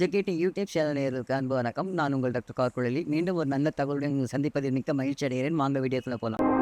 ஜெகேடி YouTube channel நேயர்களுக்கு அன்பு வணக்கம். நான் உங்கள் டாக்டர் கார்குழலி. மீண்டும் ஒரு நல்ல தகவலுடன் சந்திப்பதில் மிக்க மகிழ்ச்சி அடைகிறேன். வாங்க வீடியோக்குள்ள போகலாம்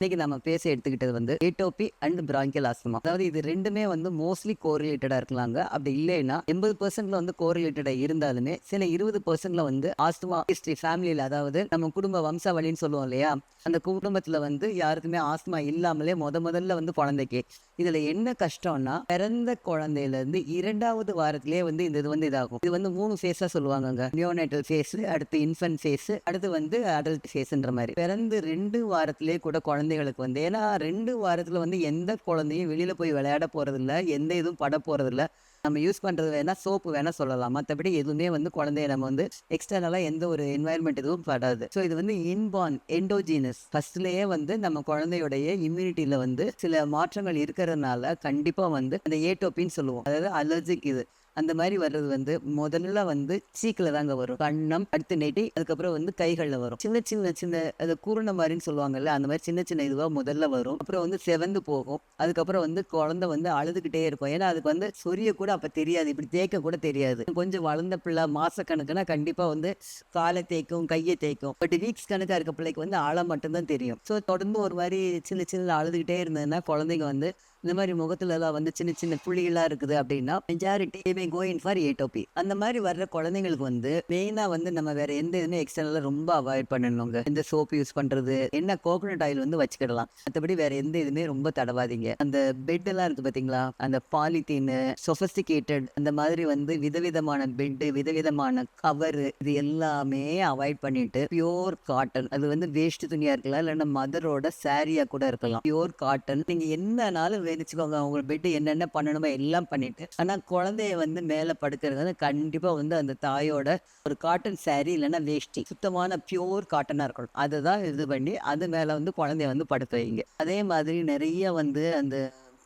இன்னைக்கு நம்ம பேச எடுத்துக்கிட்டது வந்து ஏட்டோபி அண்ட் பிராங்கியல் ஆஸ்துமா அதாவது இது ரெண்டுமே வந்து மோஸ்ட்லி கோரிலேட்டடா இருக்கலாங்க. அப்படி இல்லைன்னா எண்பது பெர்சென்ட்ல வந்து கோரிலேட்டடா இருந்தாலுமே சில இருபது பெர்சென்ட்ல வந்து ஆஸ்துமா ஹிஸ்டரி ஃபேமிலியில அதாவது நம்ம குடும்ப வம்சாவளின்னு சொல்லுவோம் இல்லையா? அந்த குடும்பத்துல வந்து யாருக்குமே ஆஸ்துமா இல்லாமலே முத முதல்ல வந்து குழந்தைக்கு. இதுல என்ன கஷ்டம்னா பிறந்த குழந்தையில இருந்து இரண்டாவது வாரத்திலே வந்து இந்த இது வந்து இதாகும். இது வந்து மூணு ஃபேஸா சொல்லுவாங்கங்க. நியோனேட்டல் ஃபேஸ் அடுத்து இன்ஃபன்ட் ஃபேஸ் அடுத்து வந்து அடல்ட் ஃபேஸ்ன்ற மாதிரி. பிறந்து ரெண்டு வாரத்திலே கூட குழந்தைகளுக்கு வந்து ஏன்னா ரெண்டு வாரத்தில் வந்து எந்த குழந்தையும் வெளியில் போய் விளையாட போகிறதில்ல எந்த இதுவும் பட போகிறதில்ல நம்ம யூஸ் பண்ணுறது வேணால் சோப்பு வேணால் சொல்லலாம். மற்றபடி எதுவுமே வந்து குழந்தைய நம்ம வந்து எக்ஸ்டர்னலாக எந்த ஒரு என்வாயன்மெண்ட் எதுவும் படாது. ஸோ இது வந்து இன்பார்ன் எண்டோஜீனஸ் ஃபர்ஸ்ட்லேயே வந்து நம்ம குழந்தையுடைய இம்யூனிட்டியில வந்து சில மாற்றங்கள் இருக்கிறதுனால கண்டிப்பாக வந்து அந்த ஏட்டோப்பின்னு சொல்லுவோம். அதாவது அலர்ஜிக் இது. அந்த மாதிரி வர்றது வந்து முதல்ல வந்து சீக்கில் தாங்க வரும். கண்ணம் அடுத்து நெட்டி அதுக்கப்புறம் வந்து கைகளில் வரும். சின்ன சின்ன சின்ன அது கூரண மாதிரின்னு சொல்லுவாங்கல்ல அந்த மாதிரி சின்ன சின்ன இதுவாக முதல்ல வரும். அப்புறம் வந்து செவந்து போகும். அதுக்கப்புறம் வந்து குழந்தை வந்து அழுதுகிட்டே இருக்கும். ஏன்னா அதுக்கு வந்து சொரிய கூட அப்போ தெரியாது. இப்படி தேய்க்க கூட தெரியாது. கொஞ்சம் வளர்ந்த பிள்ளை மாசக்கணக்குனா கண்டிப்பாக வந்து காலை தேய்க்கும் கையை தேய்க்கும். பட் வீக்ஸ் கணக்காக இருக்க பிள்ளைக்கு வந்து ஆழம் மட்டும்தான் தெரியும். ஸோ தொடர்ந்து ஒரு மாதிரி சின்ன சின்ன அழுதுகிட்டே இருந்ததுன்னா குழந்தைங்க வந்து இந்த மாதிரி முகத்துல எல்லாம் வந்து சின்ன சின்ன புள்ளிகளாக இருக்குது அப்படின்னா மெஜாரிட்டி கோயின் ஃபார் ஏட்டோபி அந்த மாதிரி வர்ற குழந்தைங்களுக்கு வந்து மெயினாக வந்து நம்ம வேற எந்த இதுவுமே எக்ஸ்டர்னலாக ரொம்ப அவாய்ட் பண்ணணுங்க. இந்த சோப் யூஸ் பண்றது என்ன கோகோனட் ஆயில் வந்து வச்சுக்கிடலாம். மற்றபடி வேற எந்த இதுவுமே ரொம்ப தடவாதீங்க. அந்த பெட் எல்லாம் இருக்கு பாத்தீங்களா? அந்த பாலித்தீன் சொஃபஸ்டிகேட்டட் அந்த மாதிரி வந்து விதவிதமான பெட்டு விதவிதமான கவர் இது எல்லாமே அவாய்ட் பண்ணிட்டு பியோர் காட்டன் அது வந்து வேஸ்ட் துணியா இருக்கலாம் இல்லைன்னா மதரோட சாரியா கூட இருக்கலாம். பியோர் காட்டன் நீங்க என்னனாலும் எழுந்திரிச்சுக்கோங்க அவங்க போயிட்டு என்னென்ன பண்ணணுமோ எல்லாம் பண்ணிட்டு ஆனால் குழந்தைய வந்து மேலே படுக்கிறது வந்து கண்டிப்பாக வந்து அந்த தாயோட ஒரு காட்டன் saree இல்லைன்னா வேஷ்டி சுத்தமான பியூர் காட்டனாக இருக்கணும். அதை தான் இது பண்ணி அது மேலே வந்து குழந்தைய வந்து படுக்க வைங்க. அதே மாதிரி நிறைய வந்து அந்த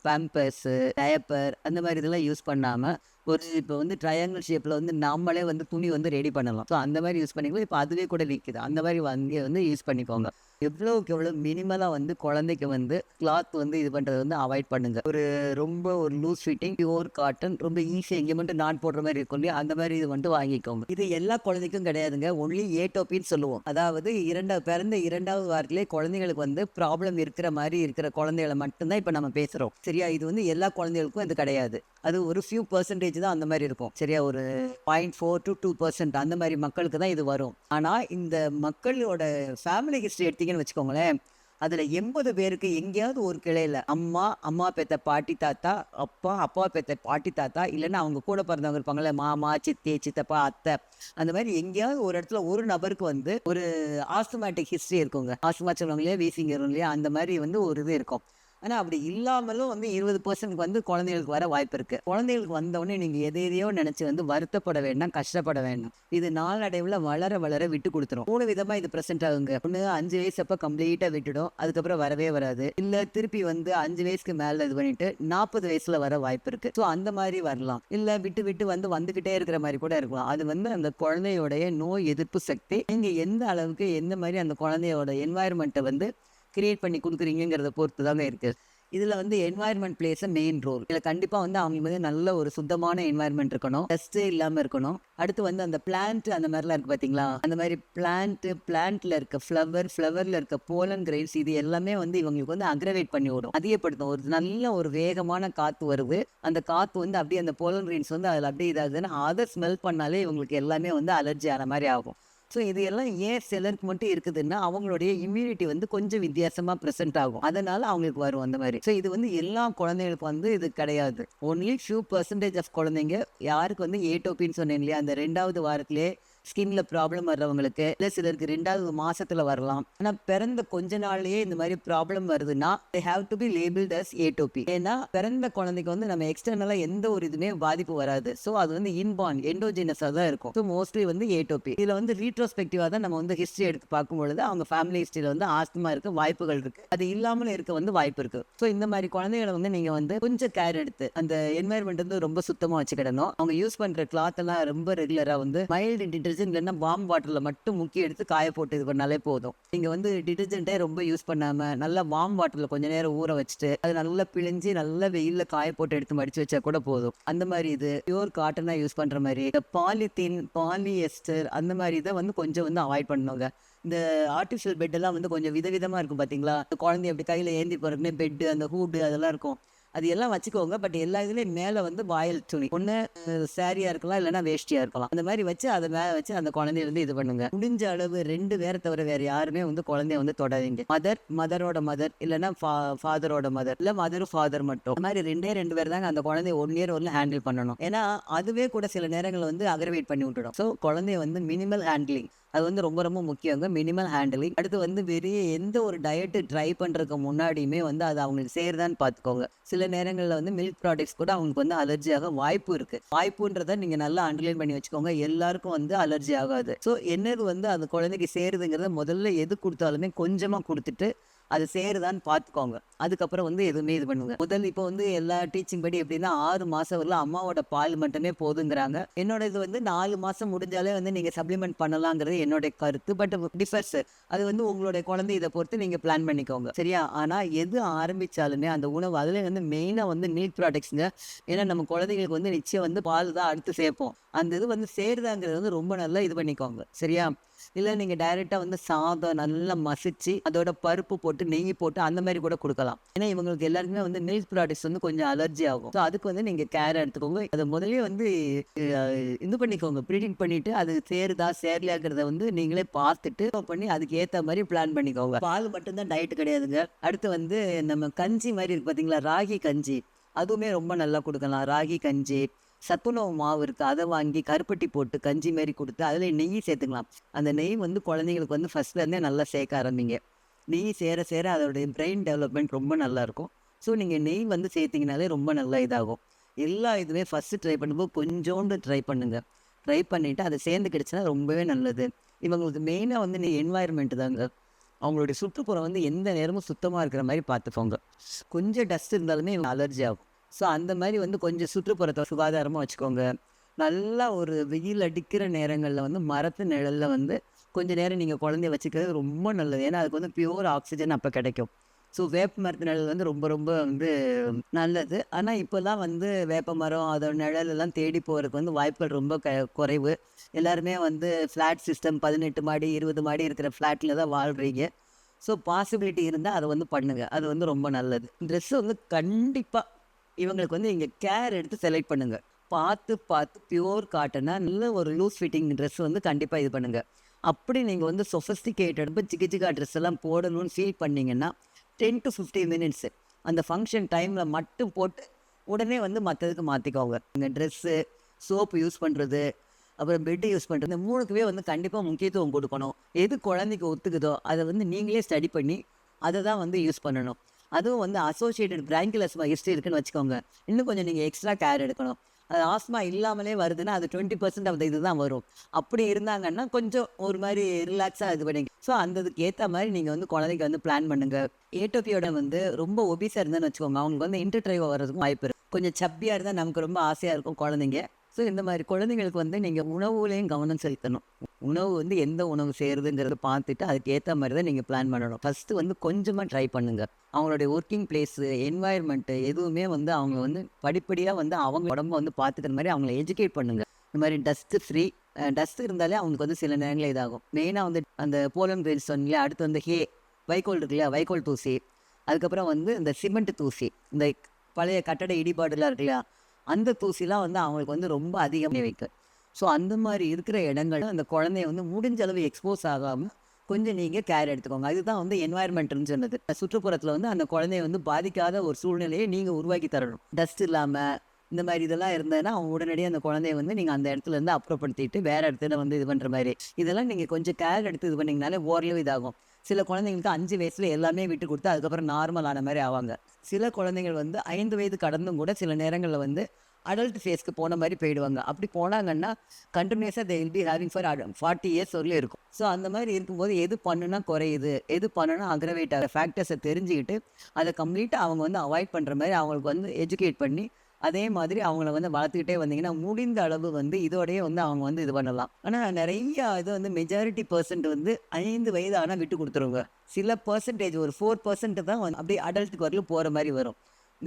பேம்பர்ஸு டயப்பர் அந்த மாதிரி இதெல்லாம் யூஸ் பண்ணாமல் ஒரு இப்போ வந்து ட்ரையாங்கிள் ஷேப்பில் வந்து நம்மளே வந்து துணி வந்து ரெடி பண்ணலாம். ஸோ அந்த மாதிரி யூஸ் பண்ணிக்கலாம் இப்போ அதுவே கூட விற்கிது அந்த மாதிரி வந்து வந்து யூஸ் பண்ணிக்கோங்க. எவ்வளோக்கு எவ்வளோ மினிமலாக வந்து குழந்தைக்கு வந்து கிளாத் வந்து இது பண்ணுறது வந்து அவாய்ட் பண்ணுங்க. ஒரு ரொம்ப ஒரு லூஸ் ஃபிட்டிங் பியூர் காட்டன் ரொம்ப ஈஸியாக எங்கே மட்டும் நான் போடுற மாதிரி இருக்கும் இல்லையா? அந்த மாதிரி இது வந்து வாங்கிக்கோங்க. இது எல்லா குழந்தைக்கும் கிடையாதுங்க. ஒன்லி ஏட்டோப்பின்னு சொல்லுவோம். அதாவது இரண்டாவது பிறந்த இரண்டாவது வாரத்திலே குழந்தைங்களுக்கு வந்து ப்ராப்ளம் இருக்கிற மாதிரி இருக்கிற குழந்தைகளை மட்டும்தான் இப்போ நம்ம பேசுகிறோம் சரியா? இது வந்து எல்லா குழந்தைகளுக்கும் இது கிடையாது. அது ஒரு ஃபியூ பர்சன்டேஜ் தான் அந்த மாதிரி இருக்கும். சரியா? ஒரு point four to two percent அந்த மாதிரி மக்களுக்கு தான் இது வரும். ஆனால் இந்த மக்களோட ஃபேமிலி ஹிஸ்ட்ரி எடுத்தீங்கன்னு வச்சுக்கோங்களேன். அதில் எண்பது பேருக்கு எங்கேயாவது ஒரு கிளையில் அம்மா அம்மா பெத்த பாட்டி தாத்தா அப்பா அப்பா பெத்த பாட்டி தாத்தா இல்லைன்னா அவங்க கூட பிறந்தவங்க இருப்பாங்களே மாமா சித்தி சித்தப்பா அத்தை அந்த மாதிரி எங்கேயாவது ஒரு இடத்துல ஒரு நபருக்கு வந்து ஒரு ஆஸ்துமேட்டிக் ஹிஸ்ட்ரி இருக்குங்க. ஆஸ்துமா சொல்லுவாங்க இல்லையா வீசிங்க இல்லையா அந்த மாதிரி வந்து ஒரு இது இருக்கும். ஆனால் அப்படி இல்லாமலும் வந்து இருபது பர்சன்ட் வந்து குழந்தைகளுக்கு வர வாய்ப்பு இருக்கு. குழந்தைகளுக்கு வந்தோடனே நீங்கள் எதை எதையோ நினச்சி வந்து வருத்தப்பட வேண்டாம் கஷ்டப்பட வேண்டாம். இது நாளடைவில் வளர வளர விட்டு கொடுத்துரும். மூணு விதமாக இது ப்ரெசென்ட் ஆகுங்க. ஒன்று அஞ்சு வயசு அப்போ கம்ப்ளீட்டாக விட்டுடும். அதுக்கப்புறம் வரவே வராது. இல்லை திருப்பி வந்து அஞ்சு வயசுக்கு மேலே இது பண்ணிட்டு நாற்பது வயசுல வர வாய்ப்பு இருக்கு. ஸோ அந்த மாதிரி வரலாம். இல்லை விட்டு விட்டு வந்து வந்துக்கிட்டே இருக்கிற மாதிரி கூட இருக்கலாம். அது வந்து அந்த குழந்தையோடைய நோய் எதிர்ப்பு சக்தி. நீங்கள் எந்த அளவுக்கு எந்த மாதிரி அந்த குழந்தையோட என்வாயர்மெண்ட்டை வந்து கிரியேட் பண்ணி கொடுக்குறீங்கிறத பொறுத்து தாங்க இருக்குது இதில் வந்து என்வாயர்மெண்ட் பிளேஸ் மெயின் ரோல் இதில் கண்டிப்பாக வந்து அவங்களுக்கு வந்து நல்ல ஒரு சுத்தமான என்வாயர்மெண்ட் இருக்கணும். டஸ்ட்டே இல்லாமல் இருக்கணும். அடுத்து வந்து அந்த பிளான்ட் அந்த மாதிரிலாம் இருக்குது பார்த்தீங்களா அந்த மாதிரி பிளான்ட்டு பிளான்ட்டில் இருக்க ஃப்ளவர் ஃப்ளவரில் இருக்க போலன் கிரெயின்ஸ் இது எல்லாமே வந்து இவங்களுக்கு வந்து அக்ரவேட் பண்ணி விடும். அதிகப்படுத்தும். ஒரு நல்ல ஒரு வேகமான காற்று வருது. அந்த காற்று வந்து அப்படியே அந்த போலன் கிரெயின்ஸ் வந்து அதில் அப்படியே இதாகுதுன்னா அதை ஸ்மெல் பண்ணாலே இவங்களுக்கு எல்லாமே வந்து அலர்ஜி ஆன மாதிரி ஆகும். ஸோ இது எல்லாம் ஏன் சிலருக்கு மட்டும் இருக்குதுன்னா அவங்களுடைய இம்யூனிட்டி வந்து கொஞ்சம் வித்தியாசமா ப்ரெசென்ட் ஆகும். அதனால அவங்களுக்கு வரும் அந்த மாதிரி. ஸோ இது வந்து எல்லா குழந்தைகளுக்கு வந்து இது கிடையாது. ஒன்லி ஃபியூ பர்சன்டேஜ் ஆஃப் குழந்தைங்க யாருக்கு வந்து ஏட்டோப்பின்னு சொன்னேன் இல்லையா அந்த ரெண்டாவது வாரத்திலே ஸ்கின்ல ப்ராப்ளம் வர்றவங்களுக்கு இல்லை சிலருக்கு ரெண்டாவது மாசத்துல வரலாம். ஆனா பிறந்த கொஞ்ச நாள்லயே இந்த மாதிரி ப்ராப்ளம் வருதுன்னா they have to be labeled as ஏடோபி ஏன்னா பிறந்த குழந்தைக்கு வந்து நம்ம எக்ஸ்டர்னலா எந்த ஒரு இதுவுமே பாதிப்பு வராது. ஸோ அது வந்து இன்பார்ன் எண்டோஜினஸாக தான் இருக்கும். ஸோ மோஸ்ட்லி வந்து ஏடோபி இதுல வந்து ரீட்ரோஸ்பெக்டிவா தான் நம்ம வந்து ஹிஸ்ட்ரி எடுத்து பார்க்கும் பொழுது அவங்க ஃபேமிலி ஹிஸ்ட்ரியில வந்து ஆஸ்துமா இருக்க வாய்ப்புகள் இருக்கு. அது இல்லாமல் இருக்க வந்து வாய்ப்பு இருக்கு. ஸோ இந்த மாதிரி குழந்தைகளை வந்து நீங்க வந்து கொஞ்சம் கேர் எடுத்து அந்த என்வாயர்மெண்ட் வந்து ரொம்ப சுத்தமா வச்சுக்கிடணும். அவங்க யூஸ் பண்ற கிளாத் எல்லாம் ரொம்ப ரெகுலரா வந்து மைல்டு டிடர்ஜென்ட் இல்லைன்னா வார்ம் வாட்டரில் மட்டும் முக்கி எடுத்து காய போட்டு இது பண்ணாலே போதும். நீங்கள் வந்து டிடர்ஜென்ட்டே ரொம்ப யூஸ் பண்ணாமல் நல்லா வார்ம் வாட்டரில் கொஞ்ச நேரம் ஊற வச்சுட்டு அது நல்லா பிழிஞ்சு நல்லா வெயிலில் காய போட்டு எடுத்து மடித்து வச்சா கூட போதும். அந்த மாதிரி இது பியூர் காட்டனாக யூஸ் பண்ணுற மாதிரி இந்த பாலித்தீன் பாலிஎஸ்டர் அந்த மாதிரி இதை வந்து கொஞ்சம் வந்து அவாய்ட் பண்ணுங்க. இந்த ஆர்டிஃபிஷியல் பெட்டெல்லாம் வந்து கொஞ்சம் விதவிதமாக இருக்கும் பார்த்தீங்களா குழந்தைய அப்படி கையில் ஏந்தி போகிறதுனே பெட்டு அந்த ஹூடு அதெல்லாம் இருக்கும். அது எல்லாம் வச்சுக்கோங்க. பட் எல்லா இதுலேயும் மேலே வந்து வாயல் துணி. ஒன்று சாரியாக இருக்கலாம் இல்லைன்னா வேஷ்டியாக இருக்கலாம். அந்த மாதிரி வச்சு அதை மேலே வச்சு அந்த குழந்தைய வந்து இது பண்ணுங்க. முடிஞ்ச அளவு ரெண்டு பேரை தவிர வேறு யாருமே வந்து குழந்தைய வந்து தொடாதீங்க. மதர் மதரோட மதர் இல்லைன்னா ஃபாதரோட மதர் இல்லை மதரும் ஃபாதர் மட்டும். இந்த மாதிரி ரெண்டே ரெண்டு பேர் தாங்க அந்த குழந்தைய ஒன் இயர் ஒன்று ஹேண்டில் பண்ணணும். ஏன்னா அதுவே கூட சில நேரங்களில் வந்து அக்ரவேட் பண்ணி விட்டுடும். ஸோ குழந்தைய வந்து மினிமல் ஹேண்ட்லிங் அது வந்து ரொம்ப ரொம்ப முக்கியங்க. Minimal handling. அடுத்து வந்து வெறிய எந்த ஒரு டயட்டு ட்ரை பண்ணுறதுக்கு முன்னாடியுமே வந்து அது அவங்களுக்கு சேருதான்னு பார்த்துக்கோங்க. சில நேரங்களில் வந்து மில்க் ப்ராடக்ட்ஸ் கூட அவங்களுக்கு வந்து அலர்ஜியாக வாய்ப்பு இருக்குது வாய்ப்புன்றதை நீங்கள் நல்லா அண்டர்லைன் பண்ணி வச்சுக்கோங்க. எல்லாருக்கும் வந்து அலர்ஜி ஆகாது. ஸோ என்னது வந்து அந்த குழந்தைக்கு சேருதுங்கிறத முதல்ல எது கொடுத்தாலுமே கொஞ்சமாக கொடுத்துட்டு அது சேருதான்னு பார்த்துக்கோங்க அதுக்கப்புறம் வந்து எதுவுமே இது பண்ணுங்க. முதல் இப்போ வந்து எல்லா டீச்சிங் படி எப்படின்னா ஆறு மாதம் வரல அம்மாவோட பால் மட்டுமே போதுங்கிறாங்க. என்னோட இது வந்து நாலு மாதம் முடிஞ்சாலே வந்து நீங்கள் சப்ளிமெண்ட் பண்ணலாங்கிறது என்னோட கருத்து. பட் டிஃபர்ஸ் அது வந்து உங்களுடைய குழந்தை இதை பொறுத்து நீங்கள் பிளான் பண்ணிக்கோங்க. சரியா? ஆனால் எது ஆரம்பித்தாலுமே அந்த உணவு அதில் வந்து மெயினாக வந்து நீட் ப்ராடக்ட்ஸுங்க ஏன்னா நம்ம குழந்தைங்களுக்கு வந்து நிச்சயம் வந்து பால் தான் அடுத்து சேர்ப்போம். அந்த இது வந்து சேருதாங்கிறது வந்து ரொம்ப நல்லா இது பண்ணிக்கோங்க. சரியா? இல்லை நீங்கள் டைரெக்டாக வந்து சாதம் நல்லா மசிச்சு அதோட பருப்பு போட்டு நெய் போட்டு அந்த மாதிரி கூட கொடுக்கலாம். ஏன்னா இவங்களுக்கு எல்லாருக்குமே வந்து மில்க் ப்ராடக்ட்ஸ் வந்து கொஞ்சம் அலர்ஜி ஆகும். ஸோ அதுக்கு வந்து நீங்கள் கேர் எடுத்துக்கோங்க. அதை முதலே வந்து இது பண்ணிக்கோங்க. ப்ரீடிங் பண்ணிட்டு அது சேருதா சேரலையாங்கிறத வந்து நீங்களே பார்த்துட்டு பண்ணி அதுக்கு ஏற்ற மாதிரி பிளான் பண்ணிக்கோங்க. பால் மட்டும்தான் டயட் கிடையாதுங்க. அடுத்து வந்து நம்ம கஞ்சி மாதிரி இருக்கு பார்த்தீங்களா ராகி கஞ்சி. அதுவுமே ரொம்ப நல்லா கொடுக்கலாம். ராகி கஞ்சி. சத்துணவு மாவு இருக்குது அதை வாங்கி கருப்பட்டி போட்டு கஞ்சி மாதிரி கொடுத்து அதில் நெய் சேர்த்துக்கலாம். அந்த நெய் வந்து குழந்தைங்களுக்கு வந்து ஃபஸ்ட்லேருந்தே நல்லா சேர்க்க ஆரம்பிங்க. நெய் சேர சேர அதோடைய பிரெயின் டெவலப்மெண்ட் ரொம்ப நல்லாயிருக்கும் ஸோ நீங்கள் நெய் வந்து சேர்த்திங்கனாலே ரொம்ப நல்லா இதாகும். எல்லா இதுவுமே ஃபஸ்ட்டு ட்ரை பண்ணும்போது கொஞ்சோண்டு ட்ரை பண்ணுங்கள் ட்ரை பண்ணிவிட்டு அதை சேர்ந்து கிடச்சினா ரொம்பவே நல்லது. இவங்களுக்கு மெயினாக வந்து நீ என்வாயர்மெண்ட் தாங்க. அவங்களுடைய சுற்றுப்புறம் வந்து எந்த நேரமும் சுத்தமாக இருக்கிற மாதிரி பார்த்துக்கோங்க. கொஞ்சம் டஸ்ட் இருந்தாலுமே இவங்க அலர்ஜி ஆகும். ஸோ அந்த மாதிரி வந்து கொஞ்சம் சுற்றுப்புறத்தை சுகாதாரமாக வச்சுக்கோங்க. நல்லா ஒரு வெயில் அடிக்கிற நேரங்களில் வந்து மரத்து நிழலில் வந்து கொஞ்ச நேரம் நீங்கள் குழந்தைய வச்சுக்கிறது ரொம்ப நல்லது. ஏன்னா அதுக்கு வந்து பியூர் ஆக்சிஜன் அப்போ கிடைக்கும். ஸோ வேப்ப மரத்து நிழல் வந்து ரொம்ப ரொம்ப வந்து நல்லது. ஆனால் இப்போல்லாம் வந்து வேப்ப மரம் அதோட நிழலெல்லாம் தேடி போகிறதுக்கு வந்து வாய்ப்புகள் ரொம்ப க குறைவு. எல்லாருமே வந்து ஃப்ளாட் சிஸ்டம் பதினெட்டு மாடி இருபது மாடி இருக்கிற ஃப்ளாட்டில் தான் வாழ்கிறீங்க ஸோ பாசிபிலிட்டி இருந்தால் அதை வந்து பண்ணுங்கள் அது வந்து ரொம்ப நல்லது. ட்ரெஸ்ஸு வந்து கண்டிப்பாக இவங்களுக்கு வந்து நீங்கள் கேர் எடுத்து செலக்ட் பண்ணுங்கள் பார்த்து பார்த்து பியூர் காட்டனாக நல்ல ஒரு லூஸ் ஃபிட்டிங் ட்ரெஸ் வந்து கண்டிப்பாக இது பண்ணுங்கள் அப்படி நீங்கள் வந்து சொஃபஸ்டிகேட்டட் சிக்கு சிக்கா ட்ரெஸ் எல்லாம் போடணும்னு ஃபீல் பண்ணிங்கன்னா டென் டு ஃபிஃப்டீன் மினிட்ஸு அந்த ஃபங்க்ஷன் டைமில் மட்டும் போட்டு உடனே வந்து மற்றதுக்கு மாற்றிக்கோங்க இந்த ட்ரெஸ்ஸு சோப்பு யூஸ் பண்ணுறது அப்புறம் பெட்டு யூஸ் பண்ணுறது இந்த மூணுக்குமே வந்து கண்டிப்பாக முக்கியத்துவம் கொடுக்கணும். எது குழந்தைக்கு ஒத்துக்குதோ அதை வந்து நீங்களே ஸ்டடி பண்ணி அதை தான் வந்து யூஸ் பண்ணணும். அதுவும் வந்து அசோசியேட்டட் பிராங்கில் அஸ்மா ஹிஸ்ட்ரி இருக்குன்னு வச்சுக்கோங்க. இன்னும் கொஞ்சம் நீங்கள் எக்ஸ்ட்ரா கேர் எடுக்கணும். அது ஆஸ்மா இல்லாமலே வருதுன்னா அது டுவெண்ட்டி பர்சன்ட் அந்த இது தான் வரும். அப்படி இருந்தாங்கன்னா கொஞ்சம் ஒரு மாதிரி ரிலாக்ஸாக இது பண்ணிங்க. ஸோ அந்த இதுக்கு ஏற்ற மாதிரி நீங்கள் வந்து குழந்தைக்கு வந்து பிளான் பண்ணுங்கள் ஏட்டோபியோட வந்து ரொம்ப ஒபிஸாக இருந்தேன்னு வச்சுக்கோங்க. அவங்களுக்கு வந்து இன்டர்ட்ரைவ் வர்றதுக்கும் வாய்ப்பு இருக்கும் கொஞ்சம் சப்பியாக இருந்தால் நமக்கு ரொம்ப ஆசையாக இருக்கும் குழந்தைங்க. ஸோ இந்த மாதிரி குழந்தைங்களுக்கு வந்து நீங்கள் உணவுலையும் கவனம் செலுத்தணும். உணவு வந்து எந்த உணவு செய்கிறதுங்கிறத பார்த்துட்டு அதுக்கேற்ற மாதிரி தான் நீங்கள் பிளான் பண்ணணும். ஃபஸ்ட்டு வந்து கொஞ்சமாக ட்ரை பண்ணுங்கள் அவங்களுடைய ஒர்க்கிங் பிளேஸு என்வாயர்மெண்ட்டு எதுவுமே வந்து அவங்க வந்து படிப்படியாக வந்து அவங்க உடம்ப வந்து பார்த்துக்கிற மாதிரி அவங்கள எஜுகேட் பண்ணுங்கள் இந்த மாதிரி டஸ்ட்டு ஃப்ரீ டஸ்ட் இருந்தாலே அவங்களுக்கு வந்து சில நேரங்களில் இதாகும். மெயினாக வந்து அந்த போலன் கிரெயின்ஸ் சொன்னீங்களா அடுத்து வந்து ஹே வைக்கோல் இருக்கு இல்லையா வைக்கோல் தூசி. அதுக்கப்புறம் வந்து இந்த சிமெண்ட் தூசி இந்த பழைய கட்டட இடிபாடுலாம் இருக்கு இல்லையா அந்த தூசிலாம் வந்து அவங்களுக்கு வந்து ரொம்ப அதிகமாக வைக்கும் ஸோ அந்த மாதிரி இருக்கிற இடங்கள் அந்த குழந்தைய வந்து முடிஞ்ச அளவு எக்ஸ்போஸ் ஆகாமல் கொஞ்சம் நீங்கள் கேர் எடுத்துக்கோங்க. அதுதான் வந்து என்வாயர்மெண்ட்னு சொன்னது. சுற்றுப்புறத்தில் வந்து அந்த குழந்தைய வந்து பாதிக்காத ஒரு சூழ்நிலையை நீங்கள் உருவாக்கி தரணும். டஸ்ட் இல்லாமல் இந்த மாதிரி இதெல்லாம் இருந்ததுன்னா அவங்க உடனடியாக அந்த குழந்தைய வந்து நீங்கள் அந்த இடத்துல இருந்து அப்புறப்படுத்திட்டு வேறு இடத்துல வந்து இது பண்ணுற மாதிரி. இதெல்லாம் நீங்கள் கொஞ்சம் கேர் எடுத்து இது பண்ணிங்கனாலே ஓரளவு இதாகும். சில குழந்தைங்களுக்கு அஞ்சு வயசில் எல்லாமே விட்டு கொடுத்து அதுக்கப்புறம் நார்மல் ஆன மாதிரி ஆவாங்க. சில குழந்தைகள் வந்து ஐந்து வயது கடந்தும் கூட சில நேரங்களில் வந்து அடல்ட் ஃபேஸ்க்கு போன மாதிரி போயிடுவாங்க. அப்படி போனாங்கன்னா கண்டினியூஸாக they will be having for forty years வரலையும் இருக்கும். ஸோ அந்த மாதிரி இருக்கும்போது எது பண்ணுனா குறையுது எது பண்ணுனா அக்ரவேட் ஆகிற ஃபேக்டர்ஸை தெரிஞ்சுக்கிட்டு அதை கம்ப்ளீட்டாக அவங்க வந்து அவாய்ட் பண்ணுற மாதிரி அவங்களுக்கு வந்து எஜுகேட் பண்ணி அதே மாதிரி அவங்கள வந்து வளர்த்துக்கிட்டே வந்தீங்கன்னா முடிந்த அளவு வந்து இதோடய வந்து அவங்க வந்து இது பண்ணலாம். ஆனால் நிறைய இது வந்து மெஜாரிட்டி பர்சன்ட் வந்து ஐந்து வயது ஆனால் விட்டு கொடுத்துருவாங்க. சில பர்சன்டேஜ் ஒரு ஃபோர் பர்சன்ட் தான் வந்து அப்படியே அடல்ட்டுக்கு வரலும் போகிற மாதிரி வரும்.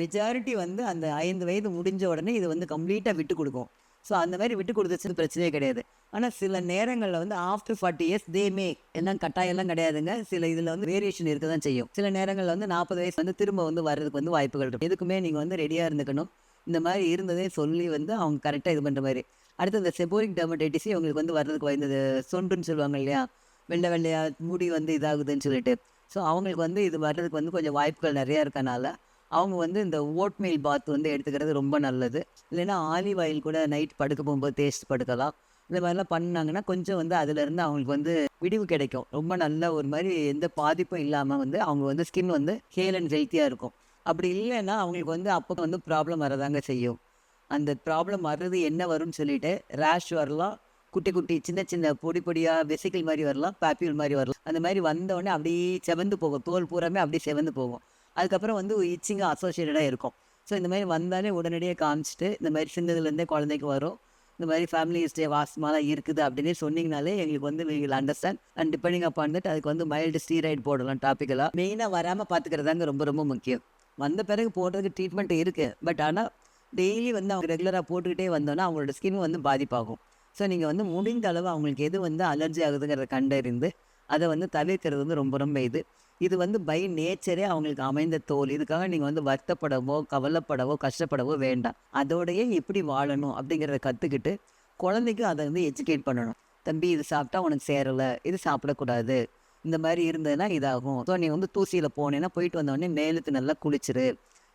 மெஜாரிட்டி வந்து அந்த ஐந்து வயது முடிஞ்ச உடனே இது வந்து கம்ப்ளீட்டாக விட்டு கொடுக்கும். ஸோ அந்த மாதிரி விட்டு கொடுத்துச்சு பிரச்சனையே கிடையாது. ஆனால் சில நேரங்களில் வந்து after forty years they may எல்லாம் கட்டாயம்லாம் கிடையாதுங்க. சில இதில் வந்து வேரியேஷன் இருக்க தான் செய்யும். சில நேரங்களில் வந்து நாற்பது வயசு வந்து திரும்ப வந்து வர்றதுக்கு வந்து வாய்ப்புகள் இருக்கும் எதுக்குமே நீங்கள் வந்து ரெடியாக இருந்துக்கணும். இந்த மாதிரி இருந்ததே சொல்லி வந்து அவங்க கரெக்டாக இது பண்ணுற மாதிரி. அடுத்து இந்த செபோரிக் டெர்மடைட்டிஸ் இவங்களுக்கு வந்து வர்றதுக்கு வாய்ந்தது. சொண்டுன்னு சொல்லுவாங்க இல்லையா? வெள்ளை வெள்ளையாக முடி வந்து இதாகுதுன்னு சொல்லிட்டு. ஸோ அவங்களுக்கு வந்து இது வர்றதுக்கு வந்து கொஞ்சம் வாய்ப்புகள் நிறையா இருக்கனால அவங்க வந்து இந்த ஓட்மெயில் பாத் வந்து எடுத்துக்கிறது ரொம்ப நல்லது. இல்லைன்னா ஆலிவ் ஆயில் கூட நைட் படுக்க போகும்போது தேய்ச்சி படுக்கலாம். இந்த மாதிரிலாம் பண்ணாங்கன்னா கொஞ்சம் வந்து அதுலேருந்து அவங்களுக்கு வந்து விடிவு கிடைக்கும். ரொம்ப நல்ல ஒரு மாதிரி எந்த பாதிப்பும் இல்லாமல் வந்து அவங்க வந்து ஸ்கின் வந்து ஹேல் அண்ட் ஹெல்த்தியாக இருக்கும். அப்படி இல்லைன்னா அவங்களுக்கு வந்து அப்போ வந்து ப்ராப்ளம் வரதாங்க செய்யும். அந்த ப்ராப்ளம் வர்றது என்ன வரும்னு சொல்லிட்டு ரேஷ் வரலாம். குட்டி குட்டி சின்ன சின்ன பொடி பொடியாக வெசிக்கல் மாதிரி வரலாம். பேப்பியூல் மாதிரி வரலாம். அந்த மாதிரி வந்த உடனே அப்படியே செவந்து போகும். தோல் பூராமே அப்படியே செவந்து போகும். அதுக்கப்புறம் வந்து இச்சிங்காக அசோசியேட்டடாக இருக்கும் ஸோ இந்த மாதிரி வந்தாலே உடனடியாக காமிச்சிட்டு இந்த மாதிரி சின்னதுலேருந்தே குழந்தைக்கு வரும். இந்த மாதிரி ஃபேமிலி ஹிஸ்ட்ரி வாசமாலாம் இருக்குது அப்படின்னு சொன்னீங்கனாலே எங்களுக்கு வந்து will understand and depending up வந்துட்டு அதுக்கு வந்து மைல்டு ஸ்டீராய்டு போடலாம் டாப்பிக்கலாக மெயினாக வராமல் பார்த்துக்கிறதாங்க ரொம்ப ரொம்ப முக்கியம். வந்த பிறகு போடுறதுக்கு ட்ரீட்மெண்ட் இருக்குது பட் ஆனால் டெய்லி வந்து அவங்க ரெகுலராக போட்டுக்கிட்டே வந்தோன்னா அவங்களோட ஸ்கின் வந்து பாதிப்பாகும். ஸோ நீங்கள் வந்து முடிந்த அளவு அவங்களுக்கு எது வந்து அலர்ஜி ஆகுதுங்கிறத கண்டறிந்து அதை வந்து தவிர்க்கிறது வந்து ரொம்ப ரொம்ப இது. இது வந்து பை நேச்சரே அவங்களுக்கு அமைந்த தோல். இதுக்காக நீங்கள் வந்து வருத்தப்படவோ கவலைப்படவோ கஷ்டப்படவோ வேண்டாம். அதோடையே எப்படி வாழணும் அப்படிங்கிறத கற்றுக்கிட்டு குழந்தைக்கும் அதை வந்து எஜுகேட் பண்ணணும். தம்பி இது சாப்பிட்டா உனக்கு சேரலை. இது சாப்பிடக்கூடாது. இந்த மாதிரி இருந்ததுன்னா இதாகும். ஸோ நீ வந்து தூசியில் போனேன்னா போயிட்டு வந்தோடனே மேலுக்கு நல்லா குளிச்சிரு.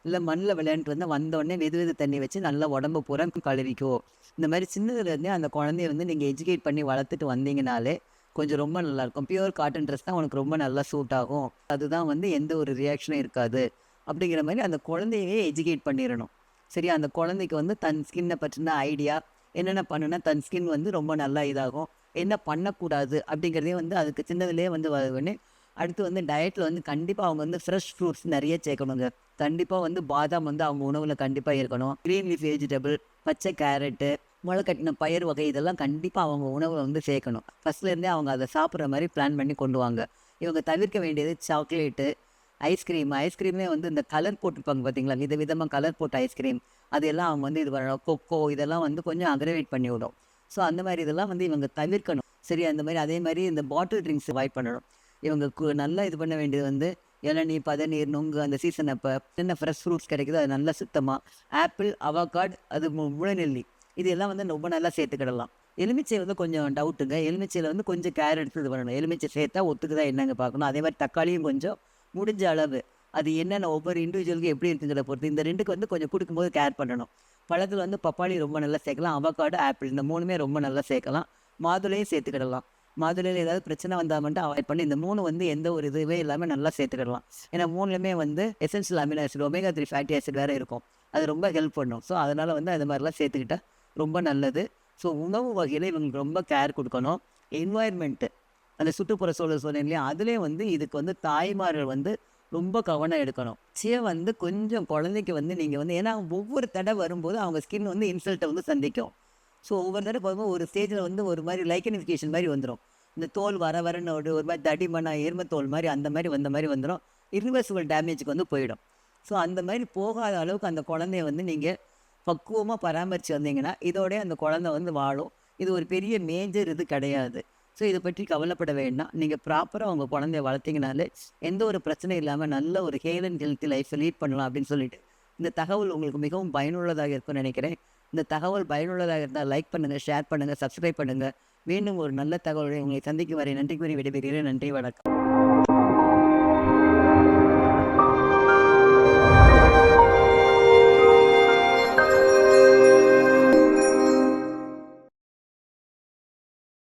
இல்லை மண்ணில் விளையாண்டுட்டு வந்தால் வந்தோடனே வெது வெது தண்ணி வச்சு நல்லா உடம்பு பூரா கழுவிக்கோ. இந்த மாதிரி சின்னதுலேருந்தே அந்த குழந்தைய வந்து நீங்கள் எஜுகேட் பண்ணி வளர்த்துட்டு வந்தீங்கனாலே கொஞ்சம் ரொம்ப நல்லாயிருக்கும் பியூர் காட்டன் ட்ரெஸ் தான் உனக்கு ரொம்ப நல்லா சூட் ஆகும். அதுதான் வந்து எந்த ஒரு ரியாக்ஷனும் இருக்காது. அப்படிங்கிற மாதிரி அந்த குழந்தையவே எஜுகேட் பண்ணிடணும். சரி அந்த குழந்தைக்கு வந்து தன் ஸ்கின்னை பற்றின ஐடியா என்னென்ன பண்ணுனா தன் ஸ்கின் வந்து ரொம்ப நல்லா இதாகும். என்ன பண்ணக்கூடாது அப்படிங்கிறதே வந்து அதுக்கு சின்னதுலேயே வந்து வருவேன்னு அடுத்து வந்து டயட்டில் வந்து கண்டிப்பாக அவங்க வந்து ஃப்ரெஷ் ஃப்ரூட்ஸ் நிறைய சேர்க்கணுங்க. கண்டிப்பாக வந்து பாதாம் வந்து அவங்க உணவில் கண்டிப்பாக இருக்கணும். க்ரீன் லீஃப் வெஜிடபிள் பச்சை கேரட்டு முளை கட்டின பயிர் வகை இதெல்லாம் கண்டிப்பாக அவங்க உணவில் வந்து சேர்க்கணும். ஃபஸ்ட்லேருந்தே அவங்க அதை சாப்பிட்ற மாதிரி பிளான் பண்ணி கொண்டு வாங்க. இவங்க தவிர்க்க வேண்டியது சாக்லேட்டு ஐஸ்கிரீம் ஐஸ்கிரீமே வந்து இந்த கலர் போட்டிருப்பாங்க பார்த்தீங்களா வித விதமாக கலர் போட்ட ஐஸ்கிரீம் அதெல்லாம் அவங்க வந்து இது பண்ணணும். கொக்கோ இதெல்லாம் வந்து கொஞ்சம் அக்ரவேட் பண்ணி விடும். ஸோ அந்த மாதிரி இதெல்லாம் வந்து இவங்க தவிர்க்கணும். சரி அந்த மாதிரி அதே மாதிரி இந்த பாட்டில் ட்ரிங்க்ஸ் அவாய்ட் பண்ணணும். இவங்க கு- நல்லா இது பண்ண வேண்டியது வந்து இளநீ பதநீர் நுங்கு அந்த சீசன் அப்போ என்ன ஃப்ரெஷ் ஃப்ரூட்ஸ் கிடைக்குதோ அது நல்லா சுத்தமாக ஆப்பிள் அவகாட் அது மு- முளைநெல்லி இது எல்லாம் வந்து ரொம்ப நல்லா சேர்த்துக்கிடலாம். எலுமிச்சை வந்து கொஞ்சம் டவுட்டுங்க எலுமிச்சையில் வந்து கொஞ்சம் கேர் எடுத்து இது பண்ணணும். எலுமிச்சை சேர்த்தா ஒத்துக்குதா என்னங்க பார்க்கணும்? அதே மாதிரி தக்காளியும் கொஞ்சம் முடிஞ்ச அளவு. அது என்னென்ன ஒவ்வொரு இண்டிவிஜுவலுக்கு எப்படி இருக்குங்கிறத பொறுத்து இந்த ரெண்டுக்கு வந்து கொஞ்சம் கொடுக்கும்போது கேர் பண்ணணும். பழத்தில் வந்து பப்பாளி ரொம்ப நல்லா சேர்க்கலாம். அவக்காடு ஆப்பிள் இந்த மூணுமே ரொம்ப நல்லா சேர்க்கலாம். மாதுளையும் சேர்த்துக்கிடலாம். மாதுளையில் ஏதாவது பிரச்சனை வந்தால் மட்டும் அவாய்ட் பண்ணி இந்த மூணு வந்து எந்த ஒரு இதுவே இல்லாமல் நல்லா சேர்த்துக்கிடலாம். ஏன்னா மூணுலேயுமே வந்து essential amino acid omega three fatty acid வேறு இருக்கும். அது ரொம்ப ஹெல்ப் பண்ணும். ஸோ அதனால் வந்து அது மாதிரிலாம் சேர்த்துக்கிட்டா ரொம்ப நல்லது. ஸோ உணவு வகையில் இவங்களுக்கு ரொம்ப கேர் கொடுக்கணும். என்வாயர்மெண்ட்டு அந்த சுற்றுப்புற சூழல் சொன்னேன் இல்லையா அதுலேயும் வந்து இதுக்கு வந்து தாய்மார்கள் வந்து ரொம்ப கவனம் எடுக்கணும். சே வந்து கொஞ்சம் குழந்தைக்கு வந்து நீங்கள் வந்து ஏன்னா ஒவ்வொரு தடவை வரும்போது அவங்க ஸ்கின் வந்து இன்சல்ட்டை வந்து சந்திக்கும். ஸோ ஒவ்வொரு தடவை போகும்போது ஒரு ஸ்டேஜில் வந்து ஒரு மாதிரி லைக்கனிஃபிகேஷன் மாதிரி வந்துடும் இந்த தோல் வர வரன்னு ஒரு ஒரு மாதிரி தடிமனா எரும தோல் மாதிரி அந்த மாதிரி வந்த மாதிரி வந்துடும் இன்வெஸ்டபிள் டேமேஜுக்கு வந்து போயிடும். ஸோ அந்த மாதிரி போகாத அளவுக்கு அந்த குழந்தைய வந்து நீங்கள் பக்குவமாக பராமரித்து வந்தீங்கன்னா இதோடய அந்த குழந்தை வந்து வாழும். இது ஒரு பெரிய மேஜர் இது கிடையாது. ஸோ இதை பற்றி கவலைப்பட வேண்டாம். நீங்கள் ப்ராப்பராக உங்கள் குழந்தைய வளர்த்தீங்கனாலே எந்த ஒரு பிரச்சனையும் இல்லாமல் நல்ல ஒரு ஹேல் அண்ட் ஹெல்த்தி லைஃப்பை லீட் பண்ணலாம் அப்படின்னு சொல்லிட்டு இந்த தகவல் உங்களுக்கு மிகவும் பயனுள்ளதாக இருக்கும்னு நினைக்கிறேன். இந்த தகவல் பயனுள்ளதாக இருந்தால் லைக் பண்ணுங்கள் ஷேர் பண்ணுங்கள் சப்ஸ்கிரைப் பண்ணுங்கள் மீண்டும் ஒரு நல்ல தகவலை உங்களை சந்திக்கும் வரை நன்றி கூறி விடைபெறுகிறேன். நன்றி வணக்கம்.